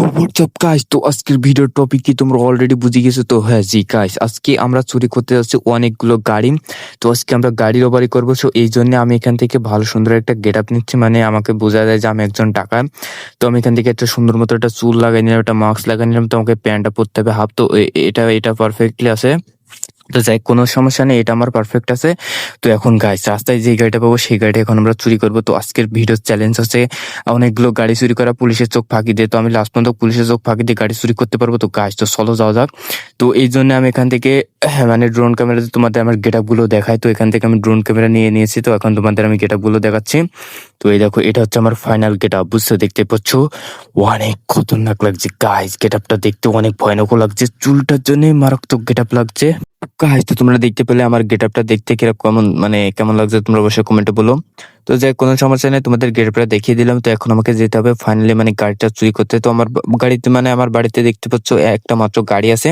WhatsApp guys তো আজকের ভিডিওর টপিক কি তোমরা অলরেডি বুঝে গেছো? তো হ্যাঁ জি গাইস আজকে আমরা চুরি করতে যাচ্ছি অনেকগুলো গাড়ি। তো আজকে আমরা গাড়ি রবারি করব। সো এই জন্য আমি এখান থেকে ভালো সুন্দর একটা গেট আপ নিচ্ছি। মানে আমাকে বোঝা যায় যে আমি একজন টাকা। তো আমি এখান থেকে একটা সুন্দর মতো একটা চুল লাগাই নিলাম, একটা মাস্ক লাগাই নিলাম। তো আমাকে প্যান্টটা পরতে হবে, হাফ। তো এটা এটা পারফেক্টলি আছে। তো যাই কোনো সমস্যা নেই এটা আমার পারফেক্ট আছে। তো এখন গাইস রাস্তায় যে গাড়িটা পাবো সেই গাড়িটা এখন আমরা চুরি করব। তো আজকের ভিডিও চ্যালেঞ্জ আছে অনেকগুলো গাড়ি চুরি করা পুলিশের চোখ ফাঁকি দিয়ে। তো আমি লাস্ট পর্যন্ত পুলিশের চোখ ফাঁকি দিয়ে গাড়ি চুরি করতে পারব। তো গাছ তো চলো যাওয়া যাক। তো এই জন্য আমি এখান থেকে হ্যাঁ, মানে ড্রোন ক্যামেরাতে তোমাদের আমার গেটগুলো দেখাই। তো এখান থেকে আমি ড্রোন ক্যামেরা নিয়ে নিয়েছি। তো এখন তোমাদের আমি গেটগুলো দেখাচ্ছি। তো এই দেখো এটা হচ্ছে আমার ফাইনাল গেট আপ বুঝতে দেখতে পাচ্ছ? অনেক খতরনাক লাগছে। গাইস গেট আপটা দেখতে অনেক ভয়ানকও লাগছে। চুলটার জন্য মারাত্মক গেট আপ লাগছে। গাইস তো তোমরা দেখতে পেলে আমার গেট আপটা দেখতে কীরকম মানে কেমন লাগছে তোমরা অবশ্যই কমেন্টে বলো। তো যাই কোনো সমস্যা নেই, তোমাদের গেট আপটা দেখিয়ে দিলাম। তো এখন আমাকে যেতে হবে। ফাইনালি মানে গাড়িটা চুরি করতে। তো আমার গাড়িতে মানে আমার বাড়িতে দেখতে পাচ্ছ, একটা মাত্র গাড়ি আছে।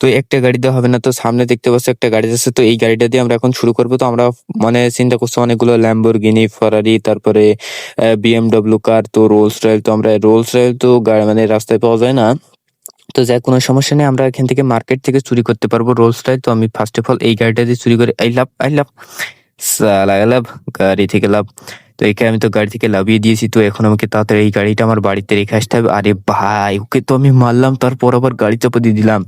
তো একটা গাড়ি হবে না। তো সামনে দেখতে পাচ্ছ, একটা গাড়ি আছে। তো এই গাড়িটা দিয়ে আমরা এখন শুরু করব। তো আমরা মানে চিন্তা করছি, অনেকগুলো ল্যাম্বোর্গিনি ফরারি তারপরে বিএমডব্লিউ কার তো রোলস রয়েল তো আমরা রোলস রয়েল তো মানে রাস্তায় পাওয়া যায় না। তো যাই কোনো সমস্যা নেই, আমরা এখান থেকে মার্কেট থেকে চুরি করতে পারব রোলস রয়েল তো আমি ফার্স্ট অফ অল এই গাড়িটা দিয়ে চুরি করে, আই লাভ আই লাভ লাভ, গাড়ি থেকে লাভ। তো এখানে আমি তো গাড়ি থেকে লাভিয়ে দিয়েছি, তো এখন আমাকে তাড়াতাড়ি এই গাড়িটা আমার বাড়িতে রেখে আসতে হবে। আরে ভাই, ওকে তো আমি মারলাম, তারপর আবার গাড়ি চাপা দিয়ে দিলাম।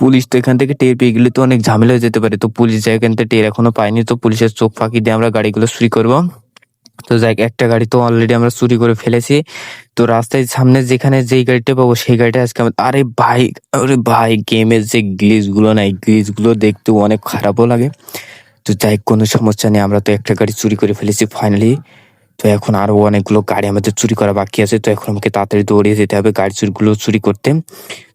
পুলিশ তো এখান থেকে টের পেয়ে গেলে তো অনেক ঝামেলা হয়ে যেতে পারে। তো পুলিশ যায় এখান থেকে টের এখনও পাইনি তো পুলিশের চোখ ফাঁকি দিয়ে আমরা গাড়িগুলো চুরি করব। তো যাই একটা গাড়ি তো অলরেডি আমরা চুরি করে ফেলেছি। তো রাস্তায় সামনে যেখানে যেই গাড়িটা পাবো, সেই গাড়িটা আজকে আমাদের আরে ভাই আরে ভাই গেমের যে গ্লিচগুলো নাই গ্লিচগুলো দেখতে অনেক খারাপও লাগে। তো যাই কোনো সমস্যা নেই, আমরা তো একটা গাড়ি চুরি করে ফেলেছি ফাইনালি তো এখন আরও অনেকগুলো গাড়ি আমাদের চুরি করা বাকি আছে, তো এখন আমাকে তাড়াতাড়ি দৌড়িয়ে যেতে হবে গাড়ি চুরিগুলো চুরি করতে।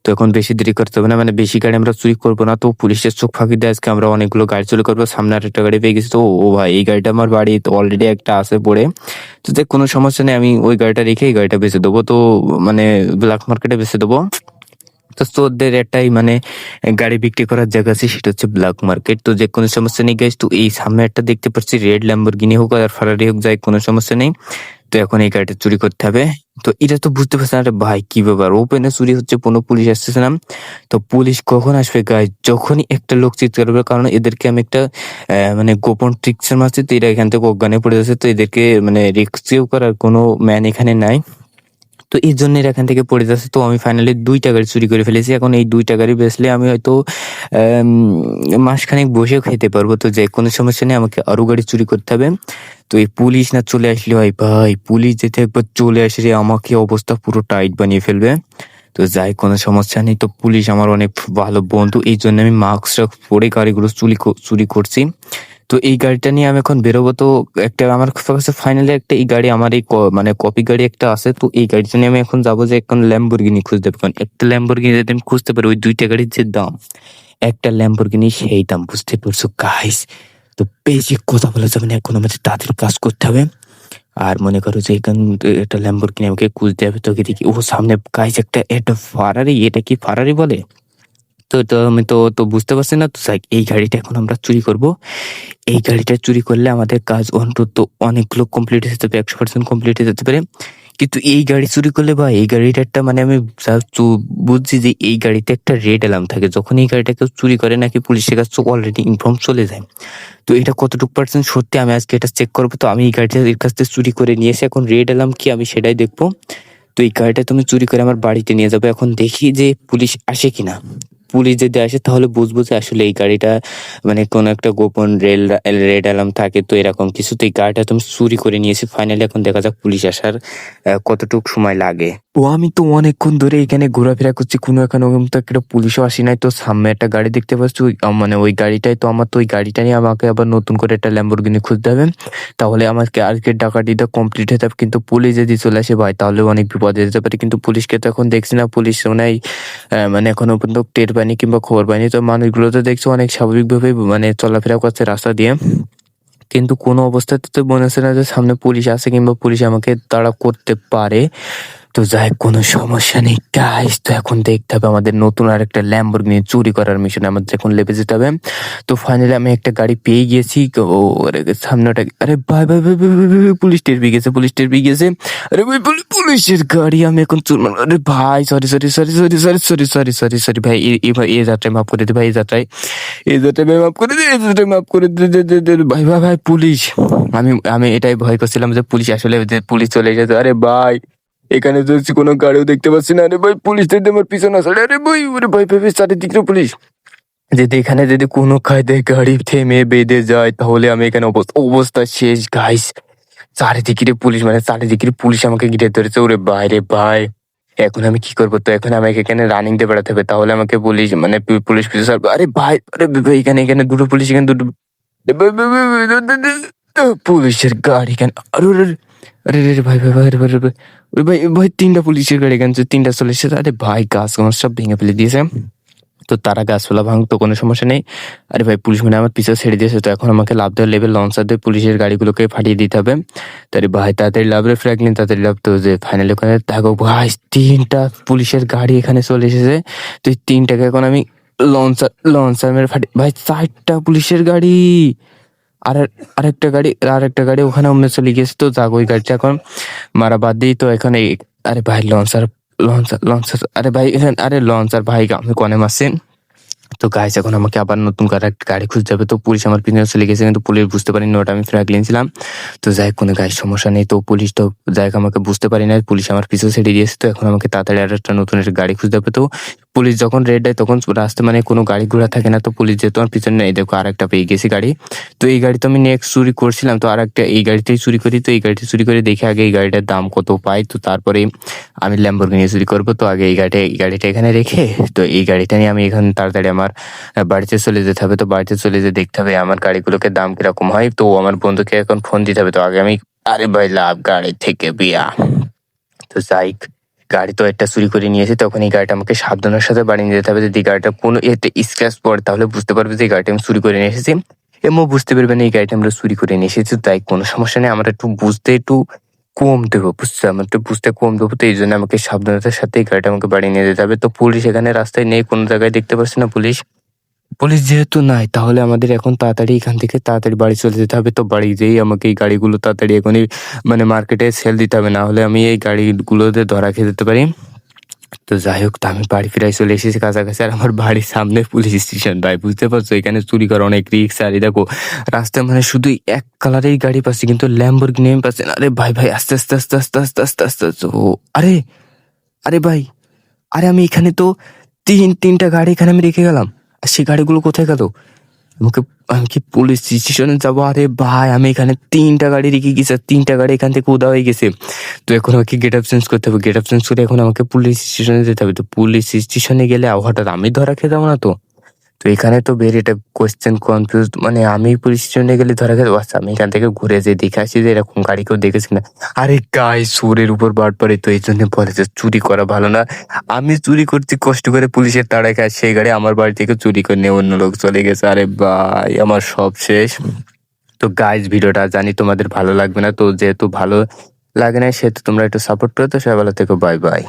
তো এখন বেশি দেরি করতে হবে না মানে বেশি গাড়ি আমরা চুরি করব না, তো পুলিশের চোখ ফাঁকি দিয়ে আজকে আমরা অনেকগুলো গাড়ি চুরি করব, সামনে আর একটা গাড়ি পেয়ে গেছি, তো ও ভাই, এই গাড়িটা আমার বাড়ি, তো অলরেডি একটা আছে পড়ে। তো দেখ, কোনো সমস্যা নেই, আমি ওই গাড়িটা রেখে এই গাড়িটা বেচে দেবো, তো মানে ব্ল্যাক মার্কেটে বেচে দেবো। তো তোদের একটাই মানে গাড়ি বিক্রি করার জায়গা আছে, সেটা হচ্ছে ব্ল্যাক মার্কেট তো যে কোনো সমস্যা নেই গাইস তো এই সামনে একটা দেখতে পাচ্ছি রেড ল্যাম্বরগিনি হোক আর ফারারি হোক, যাই কোনো সমস্যা নেই। তো এখন এই গাড়িটা চুরি করতে হবে। তো এটা তো বুঝতে পারছি না ভাই, কি ব্যাপার? ওপেনে চুরি হচ্ছে, কোনো পুলিশ আসতেছে না। তো পুলিশ কখন আসবে গাইস যখনই একটা লোক চিৎকার করবে, কারণ এদেরকে আমি একটা মানে গোপন ট্রিক্সের মাঝে তো এরা এখান থেকে অজ্ঞানে পড়ে যাচ্ছে, তো এদেরকে মানে রেস্কিউ করার কোনো ম্যান এখানে নাই। তো এই জন্য এখান থেকে পড়ে যাচ্ছে। তো আমি ফাইনালি দুইটা গাড়ি চুরি করে ফেলেছি। এখন এই দুইটা গাড়ি বেচলে আমি হয়তো মাসখানেক বসেও খেতে পারব। তো যে কোনো সমস্যা নেই, আমাকে আরও গাড়ি চুরি করতে হবে। তো এই পুলিশ না চলে আসলে হয় ভাই, পুলিশ যেতে একবার চলে আসলে আমাকে অবস্থা পুরো টাইট বানিয়ে ফেলবে। তো যাই, কোনো সমস্যা নেই। তো পুলিশ আমার অনেক ভালো বন্ধু, এই জন্য আমি মাস্ক পরে গাড়িগুলো চুরি চুরি করছি। তো এই গাড়িটা নিয়ে আমি এখন বেরোবো। তো একটা আমার কাছে ফাইনালি একটা এই গাড়ি আমার এই মানে কপি গাড়ি একটা আছে। তো এই গাড়িটা নিয়ে আমি এখন যাব যে এখন ল্যাম্বরগিনি খুঁজতে। হবে কারণ একটা ল্যাম্বরগিনি যদি আমি খুঁজতে পারি ওই দুইটা গাড়ির যে দাম, একটা ল্যাম্বরগিনি সেই দাম বুঝতে পারছ? গাইস তো বেশি কথা বলা যাবে না, এখন আমাদের তাদের কাজ করতে হবে। আর মনে করো যে এখান একটা ল্যাম্বরগিনি আমাকে খুঁজতে হবে, তোকে দেখি। ও সামনে গাইস একটা এটা ফারারি এটা কি ফারারি বলে? তো আমি তো তো বুঝতে পারছি না। তো এই গাড়িটা এখন আমরা চুরি করব। এই গাড়িটা চুরি করলে আমাদের কাজ অন্তত অনেকগুলো কমপ্লিট হয়ে যেতে পারে, একশো পার্সেন্ট কমপ্লিট হয়ে যেতে পারে। কিন্তু এই গাড়ি চুরি করলে বা এই গাড়িটা মানে আমি বুঝছি যে এই গাড়িতে একটা রেড অ্যালার্ম থাকে। যখন এই গাড়িটা কেউ চুরি করে নাকি পুলিশের কাছে অলরেডি ইনফর্ম চলে যায়। তো এটা কতটুকু পার্সেন্ট সত্যি আমি আজকে এটা চেক করব। তো আমি এই গাড়িটা এর কাছ থেকে চুরি করে নিয়ে এসে এখন রেড অ্যালার্ম কি আমি সেটাই দেখব। তো এই গাড়িটা তুমি চুরি করে আমার বাড়িতে নিয়ে যাবে। এখন দেখি যে পুলিশ আসে কিনা। পুলিশ যদি আসে, তাহলে বুঝব যে আসলে এই গাড়িটা মানে কোন একটা গোপন রেল রেড অ্যালার্ম থাকে। তো এরকম কিছু তো এই গাড়িটা তুমি চুরি করে নিয়েছি। ফাইনালি এখন দেখা যাক পুলিশ আসার কতটুকু সময় লাগে। ও, আমি তো অনেকক্ষণ ধরে এখানে ঘোরাফেরা করছি। কোনো এখানে ওরকম তো একটা পুলিশও আসি নাই। তো সামনে একটা গাড়ি দেখতে পাচ্ছি। মানে ওই গাড়িটাই তো আমার, তো ওই গাড়িটা নিয়ে আমাকে আবার নতুন করে একটা ল্যাম্বরগিনি খুঁজতে হবে। তাহলে আমাকে আজকে ডাকাতিটা কমপ্লিট হতে হবে। কিন্তু পুলিশ যদি চলে আসে, ভাই, তাহলে অনেক বিপদে যেতে পারে। কিন্তু পুলিশকে তো এখন দেখছি না। পুলিশ মনে হয় মানে এখনও পর্যন্ত টের পায়নি কিংবা খবর পায়নি তো মানুষগুলো তো দেখছি অনেক স্বাভাবিকভাবে মানে চলাফেরা করছে রাস্তা দিয়ে। কিন্তু কোনো অবস্থাতে তো মনে হচ্ছে না যে সামনে পুলিশ আছে কিংবা পুলিশ আমাকে তাড়া করতে পারে। তো যাই কোনো সমস্যা নেই গাইস তো এখন দেখতে হবে আমাদের নতুন আর একটা ল্যাম্বরগিনি চুরি করার মিশনে আমাদের এখন লেপে যেতে হবে তো ফাইনালি আমি একটা গাড়ি পেয়ে গিয়েছি ও আরে সামনে ওটা আরে ভাই ভাই ভাই পুলিশ টের পেয়ে গেছে পুলিশ টের পেয়ে গেছে আরে ভাই পুলি- পুলিশের গাড়ি আমি এখন চুর মারবো। আরে ভাই sorry sorry sorry sorry sorry sorry sorry sorry sorry ভাই এই যাত্রায় মাফ করে দে ভাই এই যাত্রায় এই যাত্রায় ভাই মাফ করে দে এই যাত্রায় মাফ করে দে ভাই ভাই ভাই পুলিশ আমি আমি এটাই ভয় করছিলাম যে পুলিশ আসলে পুলিশ চলে এসেছে আরে ভাই এখানে তো কোনো গাড়িও দেখতে পাচ্ছি না আরে ভাই পুলিশ দেখতে আমার পিছনে আসলে আরে ভাই ওরে ভাই ভাই চারিদিকে পুলিশ যদি এখানে যদি কোনো কায়দায় গাড়ি থেমে বেঁধে যায় তাহলে আমি এখানে অবস্থা শেষ গাইস চারিদিকে পুলিশ মানে চারিদিকে পুলিশ আমাকে ঘিরে ধরেছে ওরে বাইরে ভাই এখন আমি কি করব তো এখন আমাকে এখানে রানিং দিয়ে বেড়াতে হবে তাহলে আমাকে পুলিশ মানে পুলিশ ছাড়বে। আরে ভাই আরে ভাই, এখানে এখানে দুটো পুলিশ এখানে দুটো পুলিশের গাড়ি এখানে আরে আরে আরে ভাই ভাই ভাই ভাই, ওরে ভাই ভাই তিনটা পুলিশের গাড়ি এখানে তিনটা চলে এসেছে আরে ভাই গাছ সব ভেঙে ফেলে দিয়েছে। তো তারা গাছপালা ভাঙতো কোনো সমস্যা নেই। আরে ভাই পুলিশ মানে আমার পিছনে ছেড়ে দিয়েছে তো এখন আমাকে লাভ দেওয়ার লেভেল লঞ্চার দিয়ে পুলিশের গাড়িগুলোকে ফাটিয়ে দিতে হবে। তারে ভাই তাড়াতাড়ি লাভ রে ফ্র্যাগলিন তাড়াতাড়ি লাভ। তো যে ফাইনালি ওখানে থাকো ভাই তিনটা পুলিশের গাড়ি এখানে চলে এসেছে। তো এই তিনটাকে এখন আমি লঞ্চার লঞ্চার মেরে ফাটি ভাই চারটা পুলিশের গাড়ি। আর, আরেকটা গাড়ি আরেকটা গাড়ি ওখানে অন্য চলে গেছে তো যাক, ওই গাড়িটা এখন মারা বাদ দিই, তো এখন এই আরে ভাই, লঞ্চার লঞ্চার লঞ্চার, আরে ভাই আরে লঞ্চার ভাই, আমি কনে মারছেন তো গাইস এখন আমাকে আবার নতুন করে একটা গাড়ি খুঁজতে হবে, তো পুলিশ আমার পিছনে চলে গেছে কিন্তু পুলিশ বুঝতে পারিনি ওটা আমি ফ্র্যাগলিন ছিলাম তো যাই কোনো গাড়ির সমস্যা নেই, তো পুলিশ তো যাই আমাকে বুঝতে পারি না পুলিশ আমার পিছু ছেড়ে দিয়েছে, তো এখন আমাকে তাড়াতাড়ি আর একটা নতুন একটা গাড়ি খুঁজতে হবে, তো পুলিশ যখন রেড দেয় তখন রাস্তায় মানে কোনো গাড়ি ঘোড়া থাকে না তো পুলিশ যেহেতু আমার পিছনে নেই দেখো আর একটা পেয়ে গেছি গাড়ি। তো এই গাড়ি তো আমি নেক্সট চুরি করছিলাম তো আর একটা এই গাড়িটাই চুরি করি তো এই গাড়িটা চুরি করে দেখে আগে এই গাড়িটার দাম কত পাই তো তারপরে আমি ল্যাম্বর ল্যাম্বরগিনি চুরি করব তো আগে এই গাড়িটা এই গাড়িটা এখানে রেখে তো এই গাড়িটা নিয়ে আমি এখানে তাড়াতাড়ি আমার বাড়িতে চলে যেতে হবে তো বাড়িতে চলে যেয়ে দেখতে হবে আমার গাড়িগুলোকে দাম কীরকম হয় তো আমার বন্ধুকে এখন ফোন দিতে হবে তো আগে আমি আরে ভাই লাভ গাড়ি থেকে বিয়া। তো যাই। হোক, গাড়ি তো একটা চুরি করে নিয়েছি তখন এই গাড়িটা আমাকে সাবধানের সাথে বাড়ি নিয়ে যেতে হবে। যদি গাড়িটা কোনো এতে স্ক্র্যাচ পড়ে, তাহলে বুঝতে পারবে যে গাড়িটা আমি চুরি করে নিয়ে এসেছি। এমন বুঝতে পারবে না এই গাড়িটা আমরা চুরি করে নিয়ে এসেছি, তাই কোনো সমস্যা নেই। আমরা একটু বুঝতে, একটু কম দেবো বুঝতে আমার একটু বুঝতে কম দেবো, তো এই জন্য আমাকে সাবধানতার সাথে এই গাড়িটা আমাকে বাড়ি নিয়ে যেতে হবে। তো পুলিশ এখানে রাস্তায় নেই, কোনো জায়গায় দেখতে পাচ্ছি না পুলিশ। পুলিশ যেহেতু নাই, তাহলে আমাদের এখন তাড়াতাড়ি এখান থেকে তাড়াতাড়ি বাড়ি চলে যেতে হবে। তো বাড়ি যেই আমাকে এই গাড়িগুলো তাড়াতাড়ি এখনই মানে মার্কেটে সেল দিতে হবে। না হলে আমি এই গাড়িগুলোতে ধরা খেয়ে যেতে পারি। তো যাই হোক, তো আমি বাড়ি ফিরাই চলে এসেছি কাছাকাছি। আর আমার বাড়ির সামনে পুলিশ স্টেশন ভাই, বুঝতে পারছ? এখানে চুরি করা অনেক রিক্স আর দেখো, রাস্তায় মানে শুধু এক কালারের গাড়ি পাচ্ছি, কিন্তু ল্যাম্বরগিনি আমি পাচ্ছি না। আরে ভাই ভাই, আস্তে আস্তে আস্তে আস্তে আস্তে আস্তে আস্তে আস্তে, ও, আরে আরে ভাই, আরে আমি এখানে তো তিন, তিনটা গাড়ি এখানে আমি রেখে গেলাম। আর সেই গাড়িগুলো কোথায় গেল? আমাকে, আমি কি পুলিশ স্টেশনে যাব? আরে ভাই, আমি এখানে তিনটা গাড়ি রেখে গেছি তিনটা গাড়ি এখান থেকে উদা হয়ে গেছে। তো এখন আমাকে গেট অফ চেঞ্জ করতে হবে। গেট অফ চেঞ্জ করে এখন আমাকে পুলিশ স্টেশনে যেতে হবে। তো পুলিশ স্টেশনে গেলে হঠাৎ আমি ধরা খেয়ে যাব না তো। তো এখানে তো বের এটা কোয়েশ্চেন কনফিউজ মানে আমি পুলিশ স্টেশনে গেলে ধরা খেয়ে যাব। আচ্ছা আমি এখান থেকে ঘুরে যে দেখে আসি যে এরকম গাড়ি কেউ দেখেছি না আরে গাই সুরের উপর বার পরে তো এই জন্য বলে যে চুরি করা ভালো না। আমি চুরি করছি, কষ্ট করে পুলিশের তাড়ায় কাজ সেই গাড়ি আমার বাড়ি থেকে চুরি করে নিয়ে অন্য লোক চলে গেছে। আরে ভাই, আমার সব শেষ। তো গাইজ ভিডিওটা জানি তোমাদের ভালো লাগবে না, তো যেহেতু ভালো লাগে না সেহেতু তোমরা একটু সাপোর্ট করো, তো সবাই ভালো থেকো বাই বাই